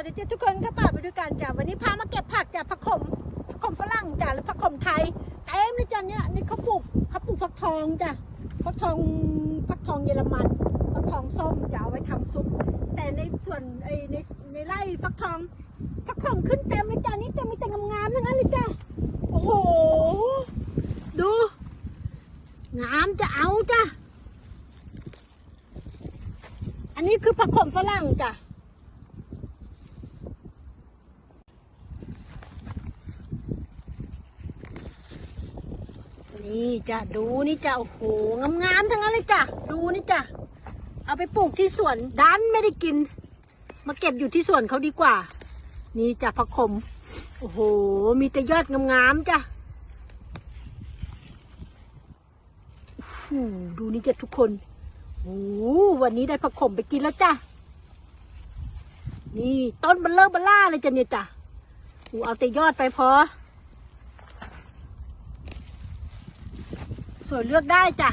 วัสดีจ้าทุกคนก็ป่าไปด้วยกันจ้ะวันนี้พามาเก็บผักจ้ะผักขมผักขมฝรั่งจ้ะหรือผักขมไทยเต็มเลยจ้ะเนี่ยนี่เขาปลูกเขาปลูกฟักทองจ้ะฟักทองฟักทองเยอรมันฟักทองส้มจะเอาไว้ทำซุป แต่ในส่วนไอในในไร่ฟักทองฟักทองขึ้นเต็มเลยจ้ะนี่จะมีแต่งามๆทั้งนั้นเลยจ้ะโอ้โหดูงามจะเอาจ้ะอันนี้คือผักขมฝรั่งจ้ะ นี่จ้ะดูนี่จ้ะโอ้โหงามๆทั้งนั้นเลยจ้ะดูนี่จ้ะเอาไปปลูกที่สวนดันไม่ได้กิน มาเก็บอยู่ที่สวนเขาดีกว่า นี่จ้ะผักขมโอ้โห มีแต่ยอดงามๆจ้ะดูนี่จ้ะทุกคนโอ้วันนี้ได้ผักขมไปกินแล้วจ้ะนี่ต้นบัลเลอร์บัลล่าเลยจ้ะเนี่ยจ้ะอ้เอาแต่ยอดไปพอ สวยเลือกได้จ้ะ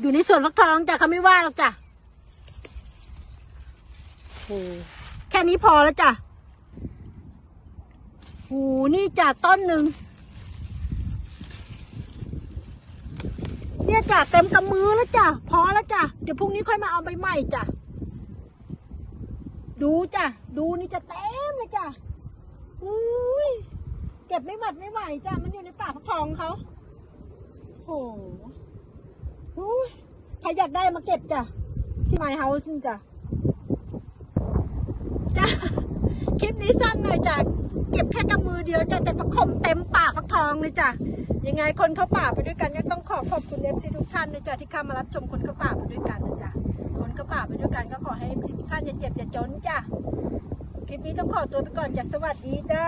อยู่ในสวนฟักทองจ้ะเขาไม่ว่าหรอกจ้ะโอ้แค่นี้พอแล้วจ้ะโอ้นี่จ้ะต้นหนึ่งเนี่ยจ้ะเต็มกำมือแล้วจ้ะพอแล้วจ้ะเดี๋ยวพรุ่งนี้ค่อยมาเอาใบใหม่จ้ะดูจ้ะดูนี่จะเต็มเลยจ้ะ ก็บไม่หมดไม่ไหวจ้ะมันอยู่ในป่าฟักทองเขาโหใครอยากได้มาเก็บจ้ะ ที่ไมเฮาส์จ้ะ จ้ะ คลิปนี้สั้นหน่อยจ้ะ เก็บแค่กำมือเดียวจ้ะแต่ประคมเต็มป่าฟักทองเลยจ้ะ ยังไงคนเข้าป่าไปด้วยกันก็ต้องขอขอบคุณเอฟซีทุกท่านเลยจ้ะที่เข้ามารับชมคนเข้าป่าไปด้วยกันนะจ้ะ คนเข้าป่าไปด้วยกันก็ขอให้เอฟซีทุกท่านอย่าเจ็บอย่าจนจ้ะ คลิปนี้ต้องขอตัวไปก่อนจ้ะ สวัสดีจ้า